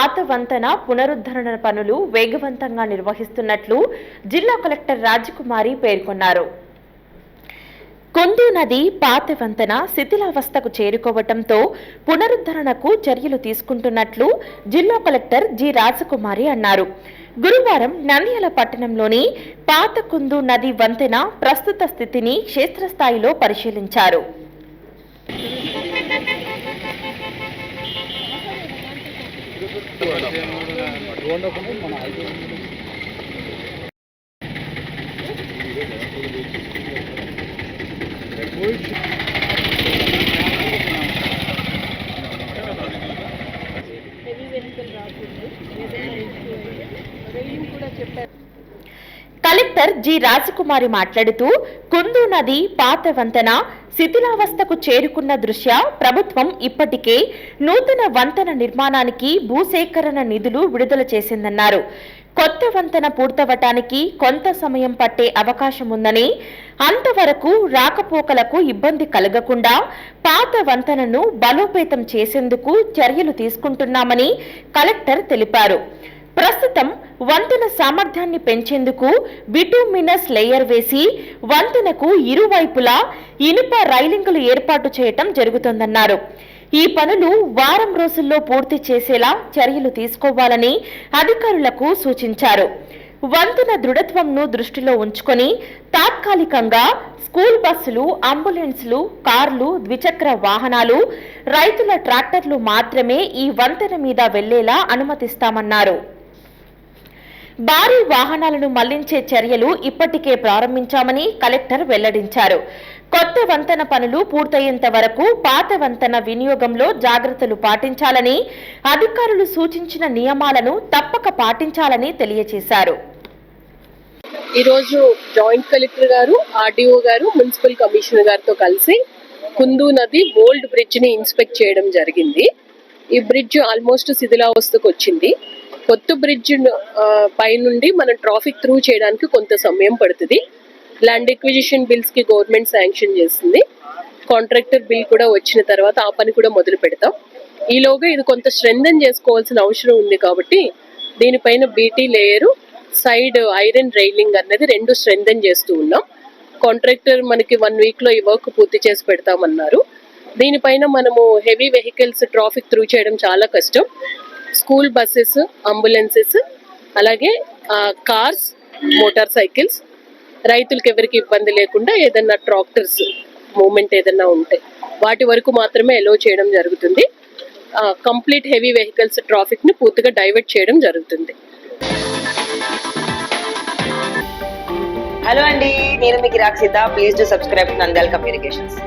పాత వంతెన పునరుద్ధరణ పనులు వేగవంతంగా నిర్వహిస్తున్నట్లు జిల్లా కలెక్టర్ రాజకుమారి పేర్కొన్నారు. కుందు నది పాత వంతెన శిథిలావస్థకు చేరుకోవటంతో పునరుద్ధరణకు చర్యలు తీసుకుంటున్నట్లు జిల్లా కలెక్టర్ జి రాజకుమారి అన్నారు. గురువారం నంద్యాల పట్టణంలోని పాత కుందు నది వంతెన ప్రస్తుత స్థితిని క్షేత్రస్థాయిలో పరిశీలించారు. మన ఐదు వెహికల్ రాకుండా ఏదైనా కూడా చెప్పారు. కలెక్టర్ జి రాజకుమారి మాట్లాడుతూ కుందు నది పాత వంతెన శిథిలావస్థకు చేరుకున్న దృష్ట్యా ప్రభుత్వం ఇప్పటికే నూతన వంతెన నిర్మాణానికి భూసేకరణ నిధులు విడుదల చేసిందన్నారు. కొత్త వంతెన పూర్తవటానికి కొంత సమయం పట్టే అవకాశం ఉందని అంతవరకు రాకపోకలకు ఇబ్బంది కలగకుండా పాత వంతెనను బలోపేతం చేసేందుకు చర్యలు తీసుకుంటున్నామని కలెక్టర్ తెలిపారు. ప్రస్తుతం వంతెన సామర్థ్యాన్ని పెంచేందుకు బిటూమినస్ లేయర్ వేసి వంతెనకు ఇరువైపులా ఇనుప రైలింగులు ఏర్పాటు చేయటం జరుగుతోందన్నారు. ఈ పనులు వారం రోజుల్లో పూర్తి చేసేలా చర్యలు తీసుకోవాలని అధికారులకు సూచించారు. వంతెన దృఢత్వంను దృష్టిలో ఉంచుకొని తాత్కాలికంగా స్కూల్ బస్సులు అంబులెన్స్లు కార్లు ద్విచక్ర వాహనాలు రైతుల ట్రాక్టర్లు మాత్రమే ఈ వంతెన మీద వెళ్ళేలా అనుమతిస్తామన్నారు. భారీ వాహనాలను మళ్ళించే చర్యలు ఇప్పటికే ప్రారంభించామని కలెక్టర్ వెల్లడించారు. కొత్త వంతెన పనులు పూర్తయ్యేంత వరకు పాత వంతెన వినియోగంలో జాగ్రత్తలు పాటించాలని అధికారులు సూచించిన నియమాలను తప్పక పాటించాలని తెలియజేశారు. ఈరోజు జాయింట్ కలెక్టర్ గారు ఆర్డీఓ గారు మున్సిపల్ కమిషనర్ గారితో కలిసి కుందు నది ఓల్డ్ బ్రిడ్జ్ని ఇన్స్పెక్ట్ చేయడం జరిగింది. ఈ బ్రిడ్జ్ ఆల్మోస్ట్ శిథిలావస్థకు వచ్చింది. కొత్త బ్రిడ్జ్ పైనుండి మనం ట్రాఫిక్ త్రూ చేయడానికి కొంత సమయం పడుతుంది. ల్యాండ్ ఎక్విజిషన్ బిల్స్కి గవర్నమెంట్ శాంక్షన్ చేస్తుంది కాంట్రాక్టర్ బిల్ కూడా వచ్చిన తర్వాత ఆ పని కూడా మొదలు పెడతాం. ఈలోగా ఇది కొంత స్ట్రెంథన్ చేసుకోవాల్సిన అవసరం ఉంది కాబట్టి దీనిపైన BT layer side iron railing అన్నది రెండు స్ట్రెంథన్ చేస్తూ ఉన్నాం. కాంట్రాక్టర్ మనకి వన్ వీక్లో ఈ వర్క్ పూర్తి చేసి పెడతామన్నారు. దీనిపైన మనము హెవీ వెహికల్స్ ట్రాఫిక్ త్రూ చేయడం చాలా కష్టం. స్కూల్ బస్సెస్ అంబులెన్సెస్ అలాగే కార్స్ మోటార్ సైకిల్స్. రైతులకు ఎవరికి ఇబ్బంది లేకుండా ఏదన్నా ట్రాక్టర్స్ మూమెంట్ ఏదన్నా ఉంటే వాటి వరకు మాత్రమే ఎలో చేయడం జరుగుతుంది. కంప్లీట్ హెవీ వెహికల్స్ ట్రాఫిక్ని పూర్తిగా డైవర్ట్ చేయడం జరుగుతుంది. హలో అండి నేను మీకు Rakshitha please to subscribe Nandal communications.